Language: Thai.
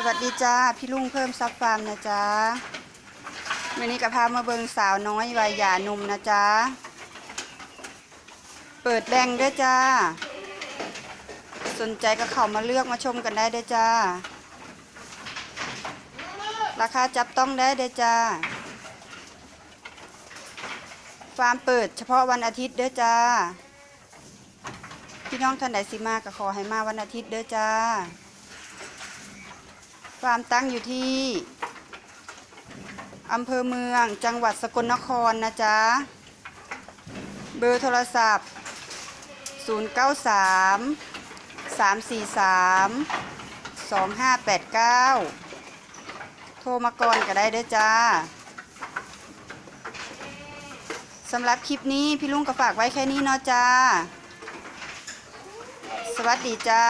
สวัสดีจ้าพี่ลุงเพิ่มซับฟาร์มนะจ๊ะวันนี้ก็พามาเบิงสาวน้อยวัยหย่านุ่มนะจ๊ะเปิดแบ่งด้วยจ้า สนใจก็เข้ามาเลือกมาชมกันได้ด้วยจ้า ราคาจับต้องได้ด้วยจ้า ฟาร์มเปิดเฉพาะวันอาทิตย์เด้อจ้า พี่น้องท่านใดสิมาก็ขอให้มาวันอาทิตย์เด้อจ้า ฟาร์มตั้งอยู่ที่อำเภอเมืองจังหวัดสกลนครนะจ๊ะ เบอร์โทรศัพท์ 093 343 2589 โทรมาก่อนก็ได้เด้อจ้าสำหรับคลิปนี้พี่ลุงก็ฝากไว้แค่นี้เนาะจ้า สวัสดีจ้า